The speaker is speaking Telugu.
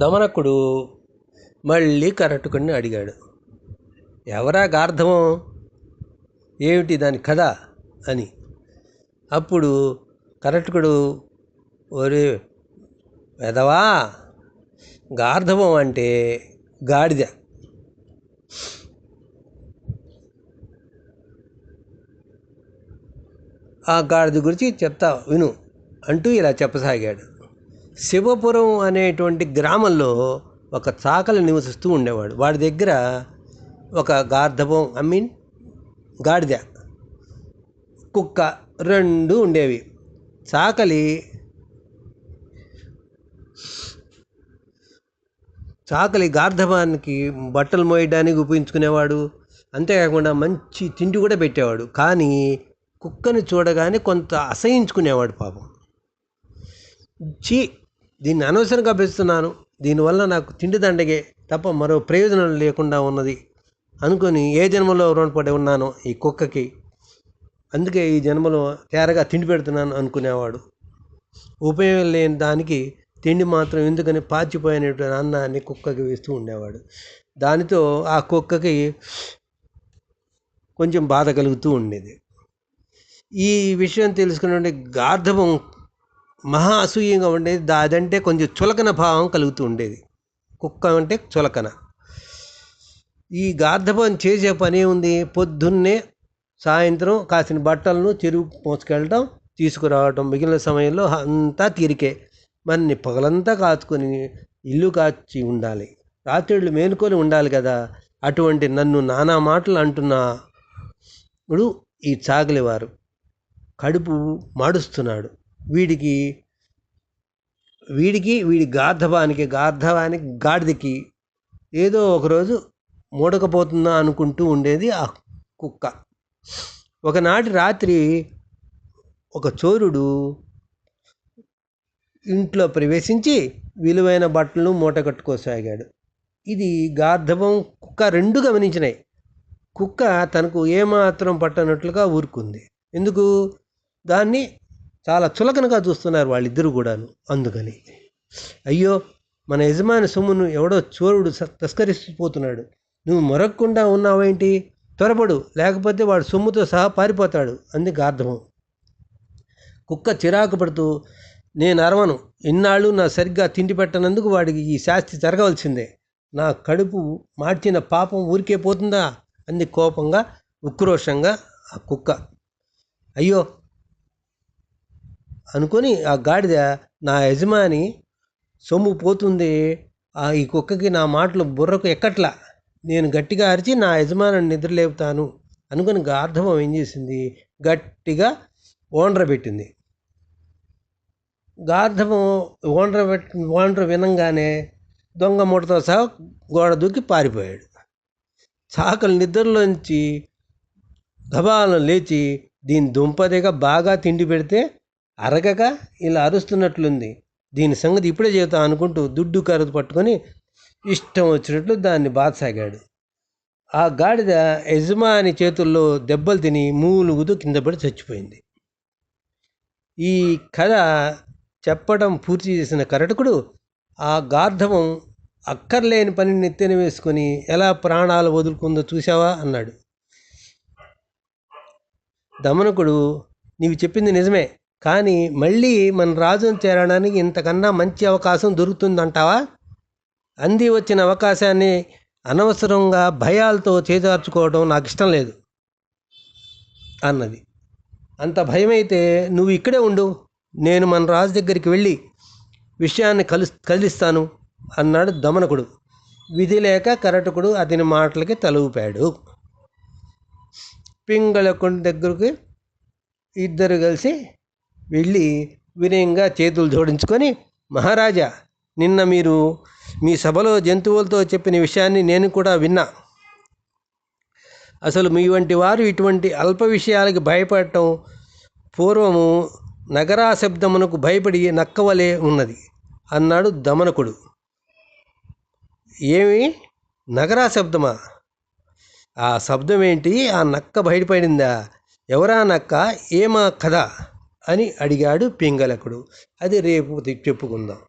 దమనకుడు మళ్ళీ కరటుకుని అడిగాడు ఎవరా గార్ధవం ఏమిటి దాని కథ? అని. అప్పుడు కరటుకుడు ఒరే వెదవా గార్ధవం అంటే గాడిద. ఆ గాడిద గురించి చెప్తా విను అంటూ ఇలా చెప్పసాగాడు. శివపురం అనేటువంటి గ్రామంలో ఒక చాకలి నివసిస్తూ ఉండేవాడు. వాడి దగ్గర ఒక గార్ధపం ఐ మీన్ గాడిద కుక్క రెండు ఉండేవి. చాకలి చాకలి గార్ధవానికి బట్టలు మోయడానికి ఉపయోగించుకునేవాడు. అంతేకాకుండా మంచి తిండి కూడా పెట్టేవాడు. కానీ కుక్కని చూడగానే కొంత అసహించుకునేవాడు పాపం. చీ దీన్ని అనవసరంగా పెంచుతున్నాను దీనివల్ల నాకు తిండి దండగే తప్ప మరో ప్రయోజనం లేకుండా ఉన్నది అనుకొని ఏ జన్మలో రుణపడి ఉన్నానో ఈ కుక్కకి. అందుకే ఈ జన్మలో తేరగా తిండి పెడుతున్నాను అనుకునేవాడు. ఉపయోగం లేని దానికి తిండి మాత్రం ఎందుకని పాచిపోయినటువంటి అన్నాన్ని కుక్కకి వేస్తూ ఉండేవాడు. దానితో ఆ కుక్కకి కొంచెం బాధ కలుగుతూ ఉండేది. ఈ విషయం తెలుసుకున్నటువంటి గార్ధవం మహా అసూయంగా ఉండేది. అదంటే కొంచెం చులకన భావం కలుగుతూ ఉండేది. కుక్క అంటే చులకన. ఈ గార్ధపం చేసే పని ఉంది పొద్దున్నే సాయంత్రం కాసిన బట్టలను చెరువు మోసుకెళ్ళటం తీసుకురావటం. మిగిలిన సమయంలో అంతా తీరికే. మన్ని పగలంతా కాచుకొని ఇల్లు కాచి ఉండాలి. రాత్రిళ్ళు మేలుకొని ఉండాలి కదా. అటువంటి నన్ను నానా మాటలు అంటున్నాడు ఈ చాగలివారు. కడుపు మాడుస్తున్నాడు. వీడికి వీడికి వీడి గార్ధవానికి గార్ధవానికి గాడిదకి ఏదో ఒకరోజు మూడకపోతుందా అనుకుంటూ ఉండేది ఆ కుక్క. ఒకనాటి రాత్రి ఒక చోరుడు ఇంట్లో ప్రవేశించి విలువైన బట్టలను మూట కట్టుకోసాగాడు. ఇది గార్ధవం కుక్క రెండు గమనించినాయి. కుక్క తనకు ఏమాత్రం పట్టనట్లుగా ఊరుకుంది. ఎందుకు? దాన్ని చాలా చులకనగా చూస్తున్నారు వాళ్ళిద్దరు కూడాను అందుకని. అయ్యో మన యజమాని సొమ్మును ఎవడో చోరుడు తస్కరిస్తుపోతున్నాడు నువ్వు మొరక్కుండా ఉన్నావేంటి? త్వరపడు లేకపోతే వాడు సొమ్ముతో సహా పారిపోతాడు. అంది గార్ధవం కుక్క చిరాకు పడుతూ నేను అరవను. ఇన్నాళ్ళు నా సరిగ్గా తిండి పెట్టనందుకు వాడికి ఈ శాస్తి జరగవలసిందే. నా కడుపు మార్చిన పాపం ఊరికే పోతుందా? అంది కోపంగా ఉక్రోషంగా ఆ కుక్క. అయ్యో అనుకొని ఆ గాడిద నా యజమాని సొమ్ము పోతుంది. ఈ కుక్కకి నా మాటలు బుర్రకు ఎక్కట్లా? నేను గట్టిగా అరిచి నా యజమాని నిద్రలేపుతాను అనుకుని గార్ధవం ఏం చేసింది? గట్టిగా ఓండ్ర పెట్టింది. గార్ధవం ఓండ్ర పెట్టి ఓండ్ర వినంగానే దొంగ మూటతో సహా గోడ దూకి పారిపోయాడు. చాకలి నిద్రలోంచి గబాలను లేచి దీని దుంపదిగా బాగా తిండి పెడితే అరగగా ఇలా అరుస్తున్నట్లుంది. దీని సంగతి ఇప్పుడే చేతా అనుకుంటూ దుడ్డు కరదు పట్టుకొని ఇష్టం వచ్చినట్లు దాన్ని బాధసాగాడు. ఆ గాడిద యజమాని చేతుల్లో దెబ్బలు తిని మూలుగుతూ కింద పడి చచ్చిపోయింది. ఈ కథ చెప్పడం పూర్తి చేసిన కరటకుడు ఆ గార్ధవం అక్కర్లేని పని నెత్తిన వేసుకొని ఎలా ప్రాణాలు వదులుకుందో చూసావా అన్నాడు. దమనకుడు నీవు చెప్పింది నిజమే. కానీ మళ్ళీ మన రాజును చేరడానికి ఇంతకన్నా మంచి అవకాశం దొరుకుతుందంటావా? అంది వచ్చిన అవకాశాన్ని అనవసరంగా భయాలతో చేజార్చుకోవడం నాకు ఇష్టం లేదు అన్నది. అంత భయమైతే నువ్వు ఇక్కడే ఉండు నేను మన రాజు దగ్గరికి వెళ్ళి విషయాన్ని కలు కదిలిస్తాను అన్నాడు దమనకుడు. విధి లేక కరటకుడు అతని మాటలకి తలూపాడు. పింగళకుండి దగ్గరికి ఇద్దరు కలిసి వెళ్ళి వినయంగా చేతులు జోడించుకొని మహారాజా నిన్న మీరు మీ సభలో జంతువులతో చెప్పిన విషయాన్ని నేను కూడా విన్నా. అసలు మీ వంటి వారు ఇటువంటి అల్ప విషయాలకి భయపడటం పూర్వము నగరా శబ్దమునకు భయపడి నక్కవలే ఉన్నది అన్నాడు దమనకుడు. ఏమి? నగరా శబ్దమా ఆ శబ్దం ఏంటి ఆ నక్క బయటపడిందా? ఎవరా నక్క? ఏమా కథ? అని అడిగాడు పింగళకుడు. అది రేపు చెప్పుకుందాం.